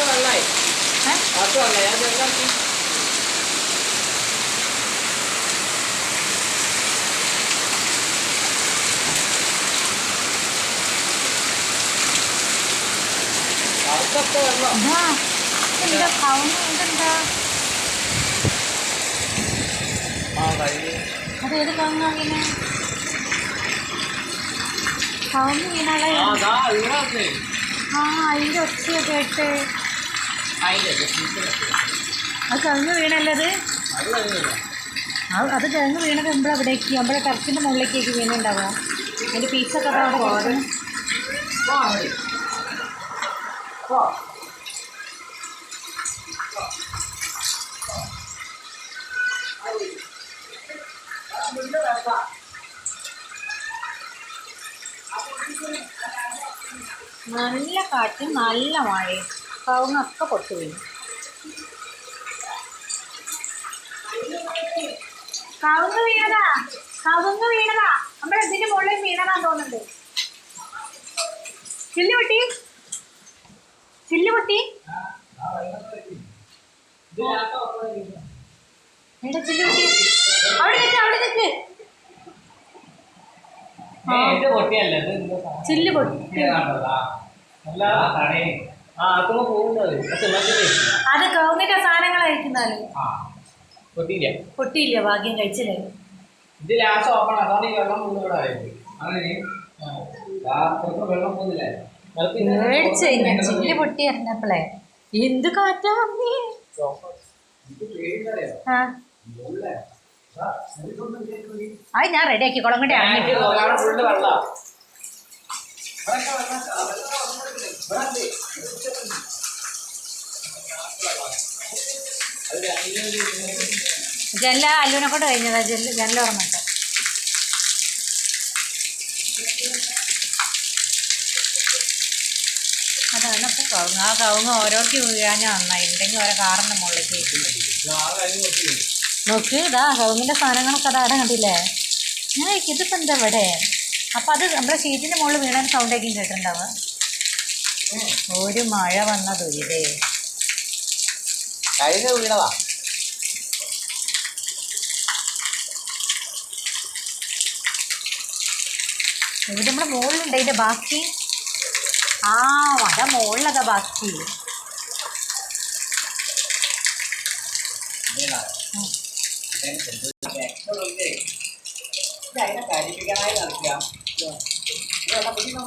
വെള്ളമായി ഏ? അത് വെള്ളം ഞാൻ വെള്ളമാക്കി അതൊക്കെ വെള്ളം ഇതാ എന്താ കവുങ്ങ് ഇതെന്താ? ആ കഴിഞ്ഞു അത് ഏത് കവുങ്ങാ വീണേ? കവുങ്ങ് വീണാളെ? ആ അതിന്റെ ഒച്ചയൊക്കെ കേട്ട്. അത് കവുങ്ങ് വീണല്ലത് അത്? കിഴങ്ങ് വീണത്. നമ്മൾ അവിടേക്ക് നമ്മുടെ ടെറസിന്റെ മുകളിലേക്കേക്ക് വീണുണ്ടാവുക അതിന്റെ പീസൊക്കെ അവിടെ വാ നല്ല കാറ്റും നല്ല മഴയും. കവുങ്ങൊക്കെ പൊട്ടി വീണു. കവുങ്ങ് വീണതാ. കവുങ്ങ് വീണതാ നമ്മുടെ ഇതിന്റെ മുകളിൽ വീണതാന്ന് തോന്നുന്നുണ്ട് ചില്ല് പൊട്ടി ചില്ല് പൊട്ടി എടാ ചില്ല് പൊട്ടി അവിടെ നിൽക്ക് അവിടെ നിൽക്ക്. ചില്ല് പൊട്ടി. അത് കവുങ്ങിന്റെ സാധനങ്ങളായിരിക്കുന്നാൽ പൊട്ടിയില്ല. പൊട്ടിയില്ല ഭാഗ്യം കഴിച്ചില്ലേ? ഇത് ലാസ്റ്റ് ഓപ്പൺ അതാണ് ഈ വെള്ളം പോകുന്ന ഇവിടെ അങ്ങനെ വെള്ളം പോകുന്നില്ലേ. മേടിച്ചു കഴിഞ്ഞാൽ ചില്ല് പൊട്ടി അറിഞ്ഞപ്പോളേ എന്ത് കാറ്റാ വന്നേ ആ. അത് ഞാൻ റെഡി ആക്കി കുളം കൊണ്ട് ഇറങ്ങി. ജല്ല അല്ലുവിനെ കൊണ്ട് കഴിഞ്ഞതാ ജല്ല ജനല ഓർമ്മട്ട് അതാണ് അപ്പോൾ കവുങ്ങ് ആ കവുങ്ങ് ഓരോക്ക് വീഴാനും നന്നായി. ഉണ്ടെങ്കിൽ ഓരോ കാറിന്റെ മുകളിലേക്ക് നോക്ക് ഇതാ കവുങ്ങിന്റെ സാധനങ്ങളൊക്കെ അതാ കണ്ടില്ലേ? ഞാൻ ചോദിക്കും, ഇതിപ്പോ എന്താ ഇവിടെ? അപ്പം അത് നമ്മുടെ ഷീറ്റിന്റെ മുകളിൽ വീണാൻ സൗണ്ടേക്കും കേട്ടിട്ടുണ്ടാവുക. ഒരു മഴ വന്ന ദുരിതേ കഴിഞ്ഞ വീണതാ. ഇവിടെ നമ്മുടെ മുകളിലുണ്ട് ഇതിന്റെ ബാക്കി. ആ വട മുകളിലതാ ബാക്കി കരിപ്പിക്കാനായി നടക്കാം